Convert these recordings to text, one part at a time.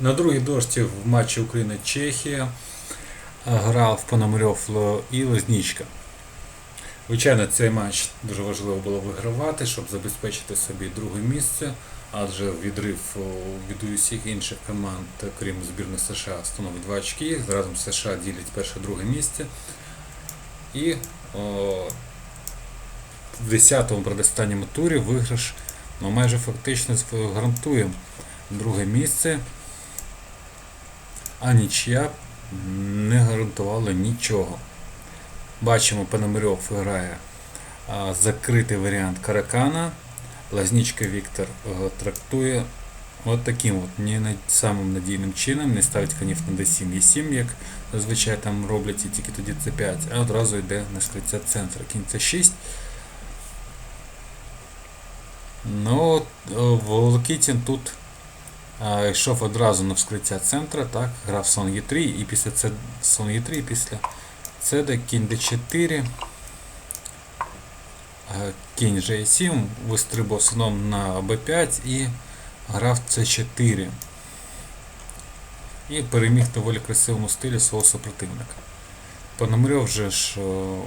На другій дошці в матчі Україна-Чехія е, грав Пономарьов і Лознічка. Звичайно, цей матч дуже важливо було вигравати, щоб забезпечити собі друге місце, адже відрив від усіх інших команд, крім збірної США, становить 2 очки. Разом США ділять перше-друге місце. І о, в 10-му предостанньому турі виграш ну, майже фактично гарантує друге місце, а нічия не гарантувала нічого. Бачимо, Пономарьов грає закритий варіант Каракана. Лазнічка Віктор е, трактує от таким от не самим надійним чином, не ставить конів на D7 E7, як зазвичай там роблять і тільки тоді C5, а одразу йде на скриття центра. Кінь C6. Ну, от, е, Волокітін тут йшов одразу на вскриття центра, так, грав сон Е3 і після це сон Е3 і після CD кінь D4. е, Кінь G7 вистрибав слоном на B5 і грав C4. І переміг доволі красивому стилі свого супротивника. Пономарьов же ж е,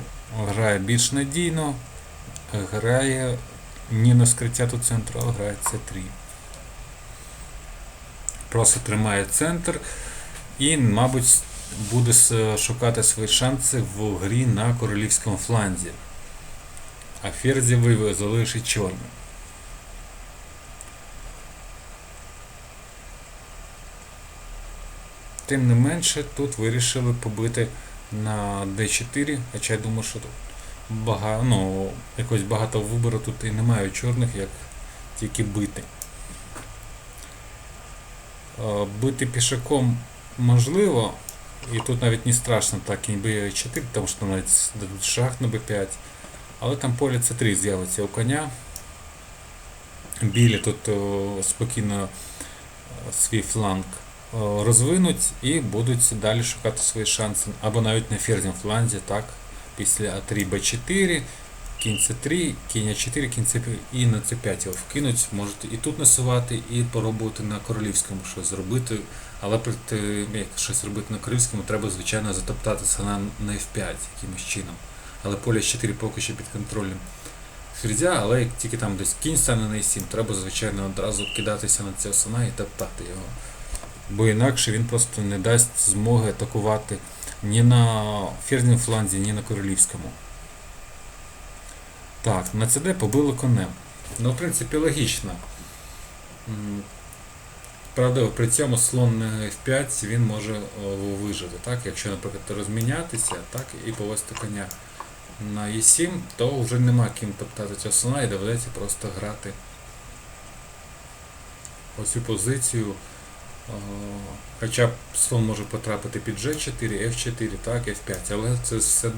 грає більш надійно, е, грає не на скриття до центру, а грає C3. Просто тримає центр і, мабуть, буде шукати свої шанси в грі на королівському фланзі. А Ферзі вивів залишить чорним. Тим не менше, тут вирішили побити на D4, хоча я думаю, що тут багато, ну, якось багато вибору тут і немає чорних, як тільки бити. Е, Бити пішаком можливо, і тут навіть не страшно так кінь b4, тому що навіть дадуть шах на b5. Але там поле c3 з'явиться у коня. Білі тут о, спокійно е, свій фланг е, розвинуть і будуть далі шукати свої шанси. Або навіть на ферзім фланзі, так, після А3 Б4, кінь С3, кінь А4, кінь С5 і на С5 його вкинуть. Можете і тут насувати, і пробувати на королівському щось зробити. Але перед як щось робити на королівському, треба, звичайно, затоптатися на, на F5 якимось чином. Але поле 4 поки що під контролем ферзя, але як тільки там десь кінь стане на E7, треба, звичайно, одразу кидатися на цього слона і топтати його. Бо інакше він просто не дасть змоги атакувати ні на ферзному фланзі, ні на королівському. Так, на CD побили конем. Ну, в принципі, логічно. Правда, при цьому слон на F5 він може вижити. Так? Якщо, наприклад, розмінятися так, і повести коня на E7, то вже нема ким топтати цього слона і доведеться просто грати оцю позицію. Хоча слон може потрапити під G4, F4, так, F5, але це все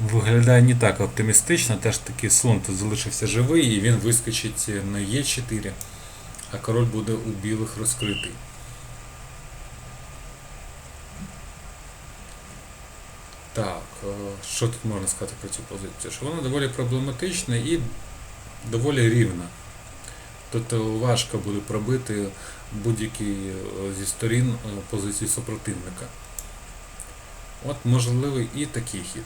виглядає не так оптимістично. Теж таки слон тут залишився живий і він вискочить на Е4, а король буде у білих розкритий. Так, е, що тут можна сказати про цю позицію? Що вона доволі проблематична і доволі рівна. Е, важко буде пробити будь-який е, зі сторін е, позиції супротивника. От можливий і такий хід.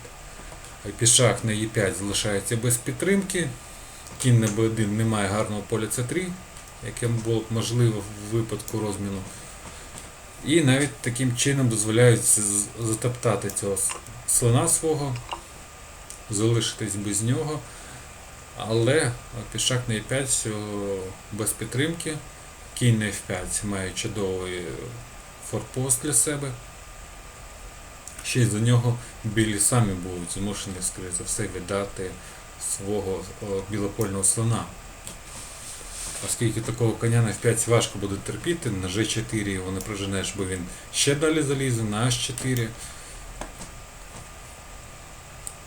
Е, Пішак на Е5 залишається без підтримки. Кінь на Б1 немає гарного поля С3, яке було б можливо в випадку розміну. І навіть таким чином дозволяють затоптати цього слона свого, залишитись без нього. Але е, пішак на Е5 без підтримки. Кінь на F5 має чудовий е, форпост для себе. Ще й за нього білі самі будуть змушені, скоріше за все, віддати свого білопольного слона. Оскільки такого коня на F5 важко буде терпіти, на G4 його не проженеш, бо він ще далі залізе, на H4.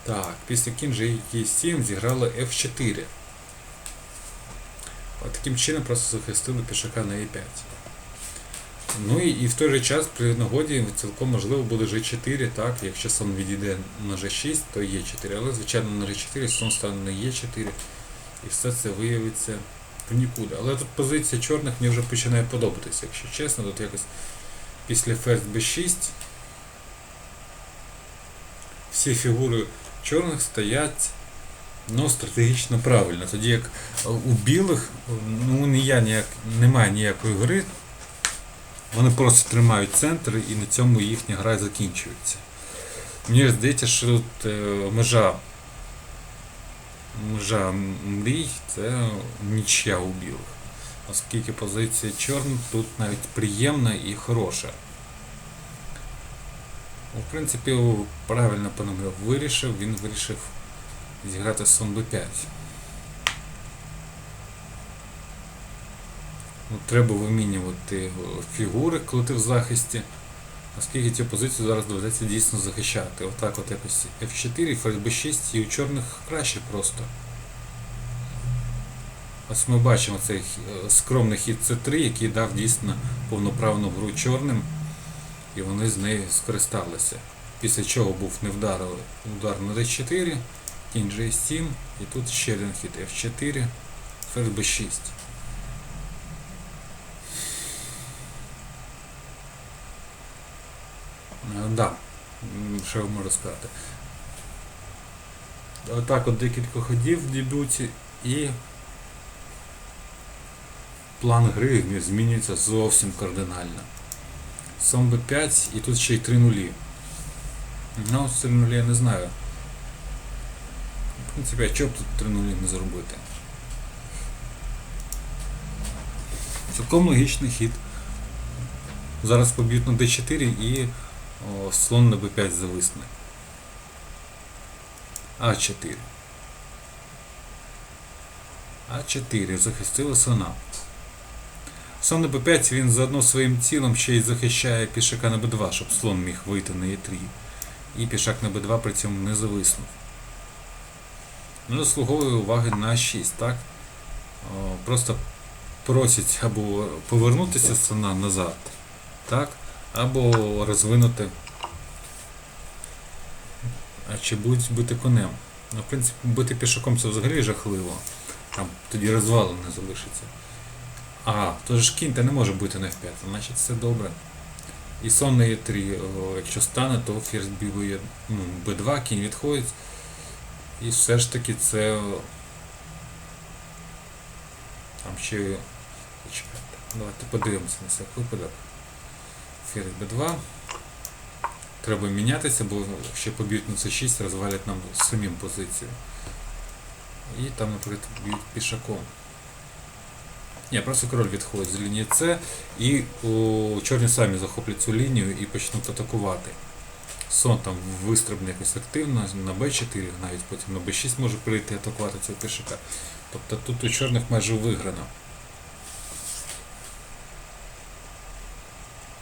Так, після кінь G7 зіграли F4. От таким чином просто захистили пішака на E5. Ну і, і в той же час при нагоді цілком можливо буде G4, так, якщо сон відійде на G6, то Е4. Але звичайно на G4 сон стане на Е4 і все це виявиться в нікуди. Але тут позиція чорних мені вже починає подобатися, якщо чесно, тут якось після ферзь b6 всі фігури чорних стоять ну, стратегічно правильно. Тоді як у білих ну, ніяк, ніяк, немає ніякої гри, вони просто тримають центр і на цьому їхня гра закінчується. Мені здається, що тут е, межа, межа мрій це нічия у білих. Оскільки позиція чорних тут навіть приємна і хороша. В принципі, правильно Пономарьов вирішив, він вирішив зіграти сон b5. Ну, треба вимінювати фігури, коли ти в захисті. Оскільки цю позицію зараз доведеться дійсно захищати. Отак от якось F4, ферзь B6 і у чорних краще просто. Ось ми бачимо цей е, скромний хід C3, який дав дійсно повноправну гру чорним, і вони з неї скористалися. Після чого був невдаровий удар на D4, кінь G7, і тут ще один хід F4, ферзь B6. Е, Да, що я можу сказати. Отак от декілька ходів в дебюті і план гри змінюється зовсім кардинально. Сом b5 і тут ще й 3 нулі. Ну, з 3 нулі я не знаю. В принципі, а чого б тут 3 нулі не зробити? Цілком логічний хід. Зараз поб'ють на d4 і слон на b5 зависне. А4. А4 захистили слона. Слон на b5 він заодно своїм цілом ще й захищає пішака на b2, щоб слон міг вийти на e3. І пішак на b2 при цьому не зависнув. Ну, заслуговує уваги на 6, так? Просто просять або повернутися слона назад, так? Або розвинути. А чи будуть бити конем? Ну, в принципі, бити пішаком це взагалі жахливо. Там тоді розвалу не залишиться. А, то ж кінь та не може бути на F5, значить все добре. І сон на Е3, якщо стане, то ферзь ну, Б2, кінь відходить. І все ж таки це. Там ще. Чекайте. Давайте подивимося на всяк випадок. Ферзь Б2. Треба мінятися, бо ще поб'ють на С6, розвалять нам самим позицію. І там, наприклад, б'ють пішаком. Ні, просто король відходить з лінії С, і о, чорні самі захоплять цю лінію і почнуть атакувати. Сон там вистрибне якось активно, на Б4, навіть потім на Б6 може прийти атакувати цього пішака. Тобто тут у чорних майже виграно.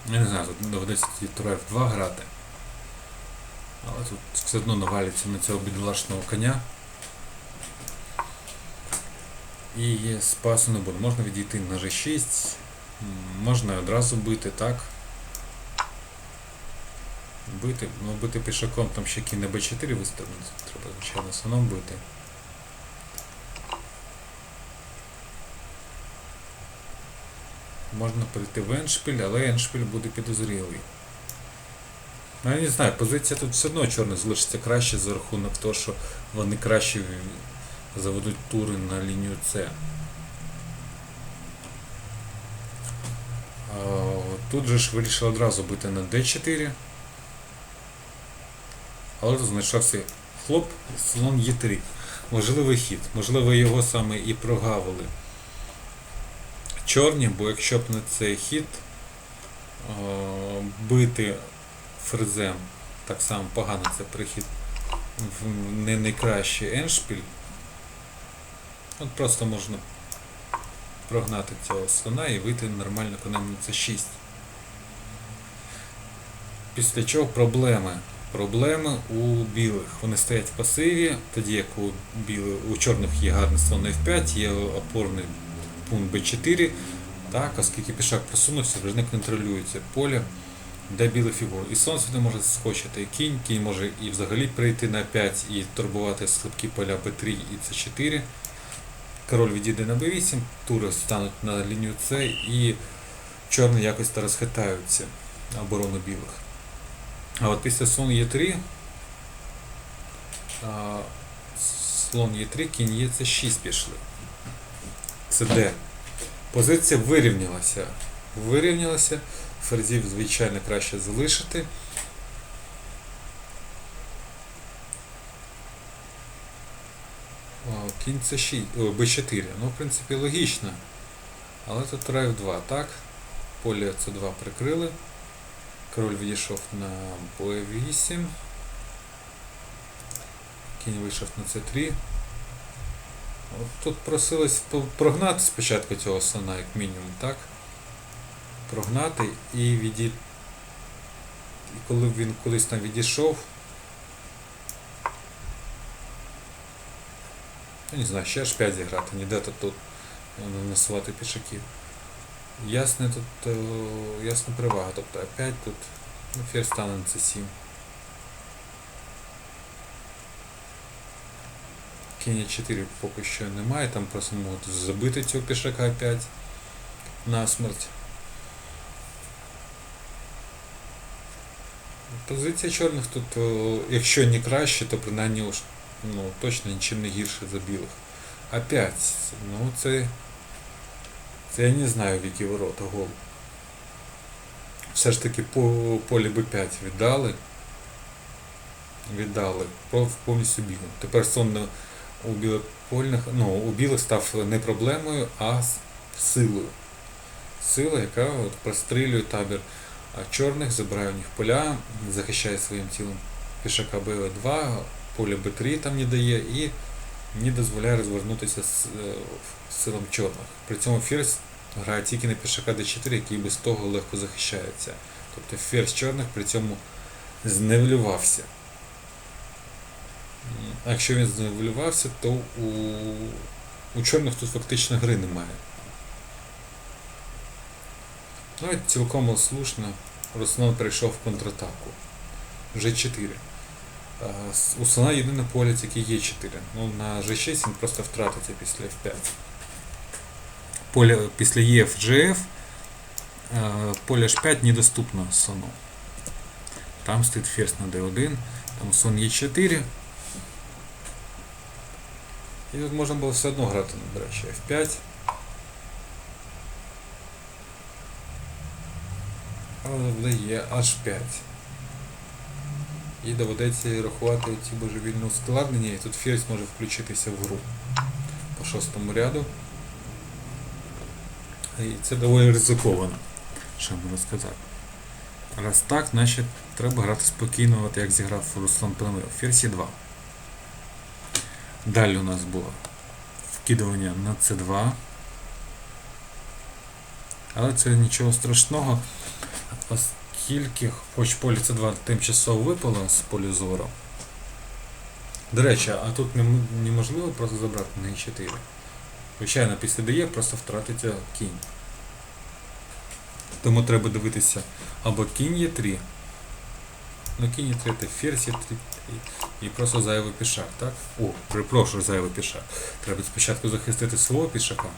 Я не знаю, тут доведеться тура F2 грати. Але тут все одно навалюється на цього бідолашного коня. І спасу не буде. Можна відійти на G6, м, можна одразу бити, так. Бити, ну бити пішаком, там ще кінь на B4 виставити, треба, звичайно, слоном бити. Можна перейти в еншпіль, але еншпіль буде підозрілий. Ну, я не знаю, позиція тут все одно чорна залишиться краще за рахунок того, що вони краще заведуть тури на лінію С. Тут же ж вирішили одразу бити на D4. Але тут знайшовся хлоп, слон Е3. Можливий хід. Можливо, його саме і прогавили чорні, бо якщо б на цей хід е, бити фрезем, так само погано це прихід в не найкращий еншпіль. От просто можна прогнати цього слона і вийти нормально конем на c6. Після чого проблеми. Проблеми у білих. Вони стоять в пасиві, тоді як у білих, у чорних є гарний слон F5, є опорний пункт B4. Так, оскільки пішак просунувся, вже не контролюється поле, де біла фігура. І сон сюди може скочити і кінь, кінь може і взагалі прийти на 5 і турбувати слабкі поля B3 і C4. король відійде на b8, тури стануть на лінію С і чорні якось та розхитаються оборону білих. А от після слон Е3 слон Е3, кінь Е це 6 пішли. Це Д. Позиція вирівнялася. Вирівнялася. Ферзів, звичайно, краще залишити. Кінь це 6, о, Б4. Ну, в принципі, логічно. Але тут тура F2, так? Поле С2 прикрили. Король відійшов на Б8. Кінь вийшов на С3. От Тут просилось прогнати спочатку цього слона, як мінімум, так? Прогнати і відій... І коли він кудись там відійшов. Я не знаю, ще аж 5 зіграти, ніде тут, тут е, насувати пішаків. Ясне тут е, ясна перевага, тобто опять тут ну, ферзь стане на c7. Кінь 4 поки що немає, там просто можуть забити цього пішака опять на смерть. Позиція чорних тут, якщо не краще, то принаймні ну, точно нічим не гірше за білих. Опять, ну це. Це я не знаю, в які ворота гол. Все ж таки по полі Б5 віддали. Віддали повністю білим. Тепер сон на- у білих ну, у білих став не проблемою, а силою. Сила, яка от прострілює табір чорних, забирає у них поля, захищає своїм тілом пішака Б2, поле Б3 там не дає і не дозволяє розвернутися з е, силам чорних. При цьому ферзь грає тільки на пішака d4, який без того легко захищається. Тобто ферзь чорних при цьому зневелювався. А якщо він зневелювався, то у, у чорних тут фактично гри немає. Ну і цілком слушно Руслан перейшов в контратаку. G4. У слона єдине поле тільки Е4. Ну, на G6 він просто втратиться після F5. Поле після ЕФ, GF, е, поле H5 недоступно слону. Там стоїть ферзь на D1, там слон Е4. І тут можна було все одно грати, до речі, F5. Але вдає H5. І доведеться рахувати ці божевільні ускладнення, і тут ферзь може включитися в гру по шостому ряду. І це доволі ризиковано, що можна сказати. Раз так, значить треба грати спокійно, от як зіграв Руслан Пономарьов. Ферзь 2. Далі у нас було вкидування на С2. Але це нічого страшного, оскільки, хоч поле С2 тимчасово випало з полю зору. До речі, а тут неможливо просто забрати на Е4. Звичайно, після ДЕ просто втратиться кінь. Тому треба дивитися або кінь Е3. Ну кінь Е3 це ферзь Е3 і, і просто зайвий пішак, так? О, перепрошую, зайвий пішак. Треба спочатку захистити свого пішака.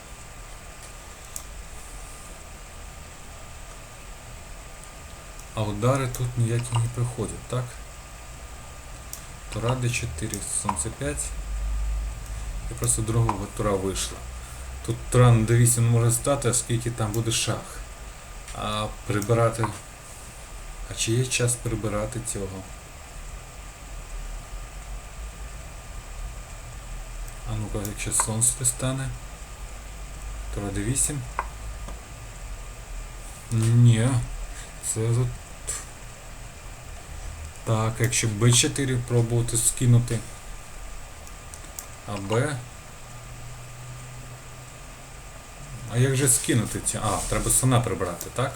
А удари тут ніякі не приходять, так? Тура D4, сонце 5. І просто другого тура вийшла. Тут тура на D8 може стати, оскільки там буде шах. А прибирати. А чи є час прибирати цього? А ну-ка, якщо слон сюди стане. Тура D8. Ні. Це за... Так, якщо Б4 пробувати скинути. А Б. А як же скинути ці? А, треба слона прибрати, так?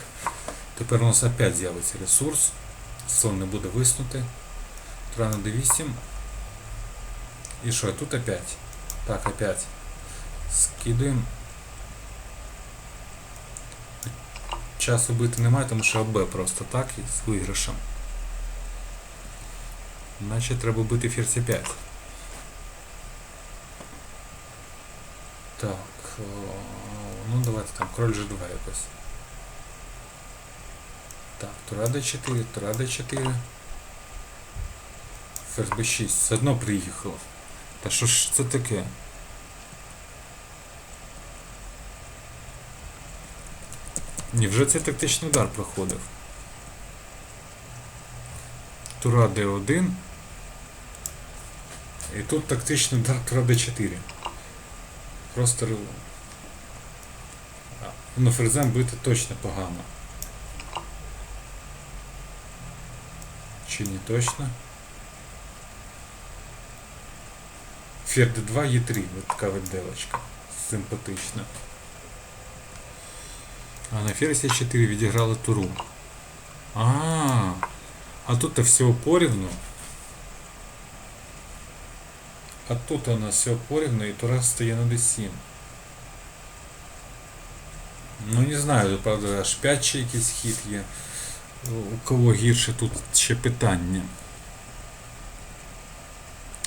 Тепер у нас опять з'явиться ресурс. Слон не буде виснути. Тура на D8. І що, тут опять? Так, опять. Скидуємо. Часу бити немає, тому що АБ просто так і з виграшем. Значить треба бити ферзь 5. Так. Ну давайте там король G2 якось. Так, тура D4, тура D4. Ферзь B6. Все одно приїхало. Та що ж це таке? Ні, вже цей тактичний удар проходив. Тура D1. І тут тактичний удар Тура D4. Просто ри- А, Ну, ферзем бити точно погано. Чи не точно? Фер D2, Е3, от така виделочка. Симпатична. А на ферзь Е4 відіграли туру. А, а тут то все порівну. А тут у нас все порівну і тура стає на D7. Ну не знаю, правда, аж 5 чи якийсь хід є. У кого гірше тут ще питання.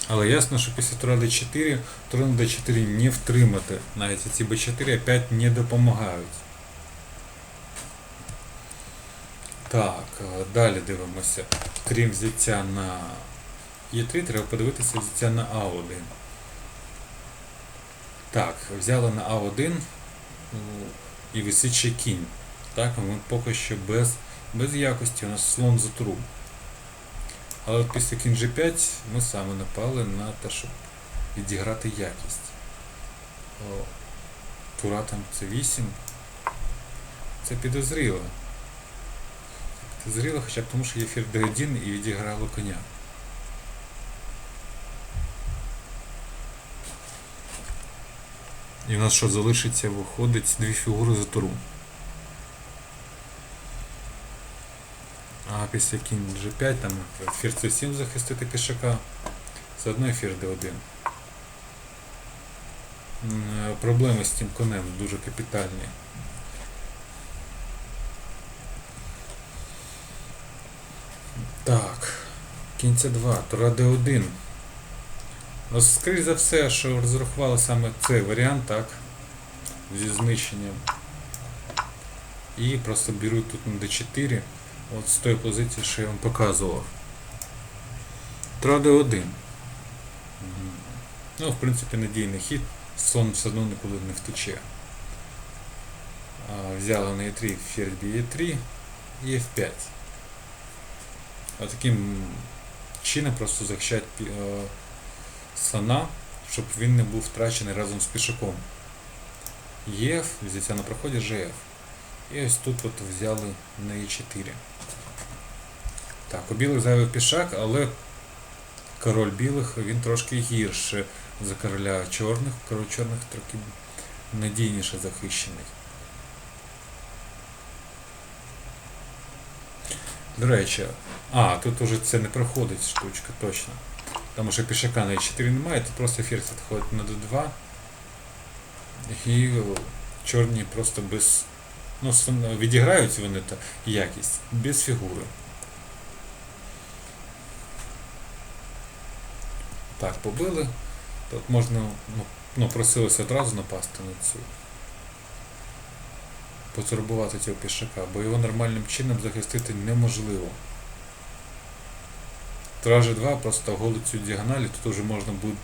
Але ясно, що після тура d4, тура на d4 не втримати. Навіть ці b4 опять не допомагають. Так, е, далі дивимося. Крім взяття на Е3, треба подивитися взяття на А1. Так, взяли на А1 ну, і висить ще кінь. Так, ми поки що без, без якості, у нас слон за туру. Але от після кінь G5 ми саме напали на те, щоб відіграти якість. Тура там це 8. Це підозріло. Підозріло хоча б тому, що є фір D1 і відіграло коня. І в нас що залишиться, виходить дві фігури за туру. А після кінь G5 там фір C7 захистити пішака. Заодно і фір D1. Е, Проблеми з цим конем дуже капітальні. Так. Кінь C2, тура D1. Ну, скоріш за все, що розрахували саме цей варіант, так? Зі знищенням. І просто беруть тут на D4. От з тої позиції, що я вам показував. Тура D1. Ну, в принципі, надійний хід. Сон все одно нікуди не втече. Взяли на E3 ферзь B3 і F5. А таким чином просто захищають пі- е, слона, щоб він не був втрачений разом з пішаком. ЄФ, взяття на проході ЖФ. І ось тут от взяли на Е4. Так, у білих зайвий пішак, але король білих він трошки гірше за короля чорних. Король чорних трохи надійніше захищений. До речі, а, тут уже це не проходить штучка, точно. Тому що пішака на Е4 немає, тут просто ферзь відходить на D2. І чорні просто без. Ну, відіграють вони та якість, без фігури. Так, побили. Тут можна, ну, ну просилося одразу напасти на цю. Потурбувати цього пішака, бо його нормальним чином захистити неможливо. Тражі 2 просто голить цю діагоналі, тут вже можна буде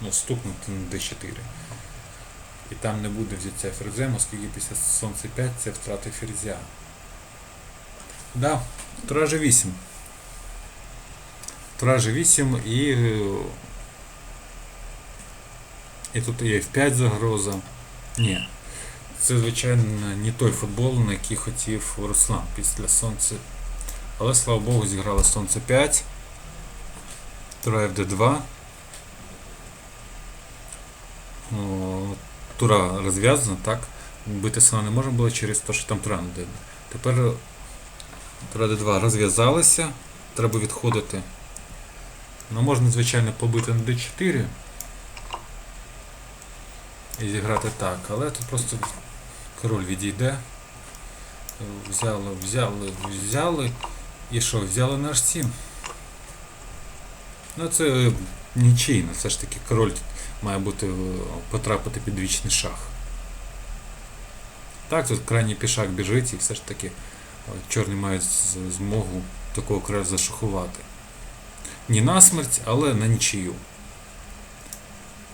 ну, стукнути на D4. І там не буде взяття ферзем, оскільки після сонце 5 це втрати ферзя. Да, Тражі 8. Тражі 8 і. І тут є F5 загроза. Ні. Це, звичайно, не той футбол, на який хотів Руслан після Сонця. Але слава Богу, зіграли Сонце 5. Тура FD2. О, Тура розв'язана, так? Бити слона не можна було через те, що там тура не дивна. Тепер Тура D2 розв'язалися. Треба відходити. Ну, можна, звичайно, побити на D4 і зіграти так, але тут просто король відійде. Взяли, взяли, взяли. І що, взяли на H7. Ну це нічийно. Все ж таки король має бути е, потрапити під вічний шах. Так, тут крайній пішак біжить і все ж таки е, чорні мають змогу такого короля зашахувати. Не на смерть, але на нічию.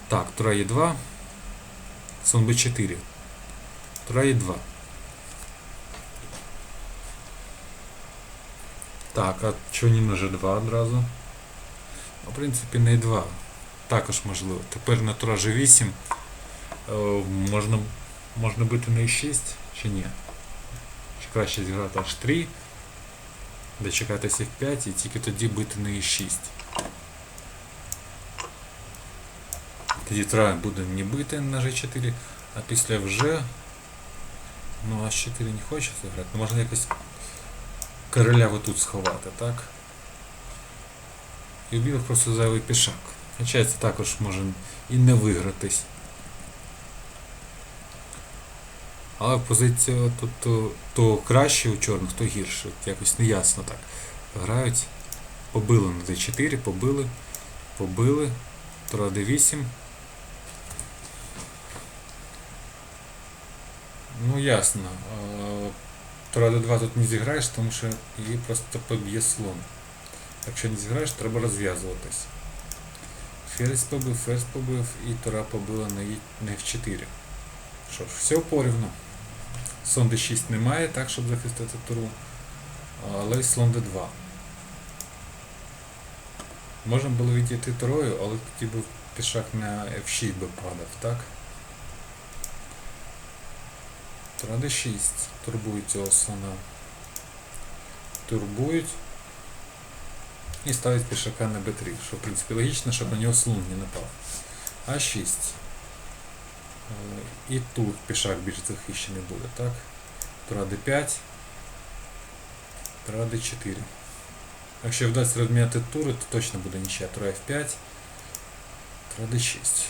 Так, Тура є 2. Сон Б4. Тура є 2. Так, а чого не на G2 одразу? В принципі, не 2. Також можливо. Тепер на Тура G8 е, можна, можна бити на E6 чи ні? Чи краще зіграти H3, дочекатися F5 і тільки тоді бити на E6. Тоді Тура буде не бити на G4, а після вже. Ну, H4 не хоче зіграти. Ну, можна якось короля отут сховати, так? І білих просто зайвий пішак. Хоча це також може і не вигратись. Але позиція тут то, то краще у чорних, то гірше. Якось неясно так. Грають. Побили на D4, побили, побили. Тура D8. Ну ясно. Тура D2 тут не зіграєш, тому що її просто поб'є слон. Якщо не зіграєш, треба розв'язуватись. Ферзь побив, ферзь побив і Тура побила на, F4. Що ж, все порівну. Слон D6 немає, так, щоб захистити туру. Але й слон D2. Можна було відійти турою, але тоді був пішак на F6 би падав, так? Тура D6. Турбують цього слона. Турбують. І ставить пішака на b3, що в принципі логічно, щоб на нього слон не напав. А6. Е, І тут пішак більш захищений буде, так? Тура d5. Тура d4. Якщо вдасться розміняти тури, то точно буде нічия. Тура f5. Тура d6.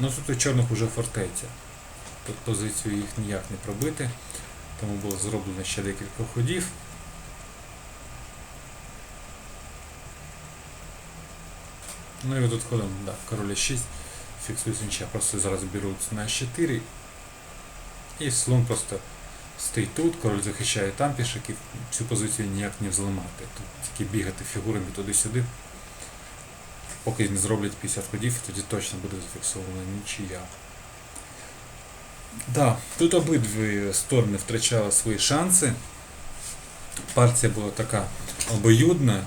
Ну тут у чорних уже фортеця. Тут позицію їх ніяк не пробити. Тому було зроблено ще декілька ходів. Ну і тут ходом, да, король 6 фіксується нічия, просто зараз беруть на 4 і слон просто стоїть тут, король захищає там пішаків, цю позицію ніяк не взламати. Тут тільки бігати фігурами туди-сюди, поки не зроблять 50 ходів, тоді точно буде зафіксована нічия. Да, тут обидві сторони втрачали свої шанси. Партія була така обоюдна.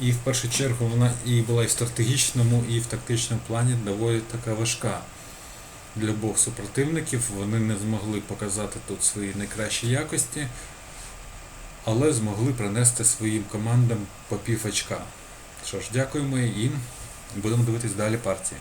І в першу чергу вона і була і в стратегічному, і в тактичному плані доволі така важка для обох супротивників. Вони не змогли показати тут свої найкращі якості, але змогли принести своїм командам по пів очка. Що ж, дякуємо і будемо дивитись далі партії.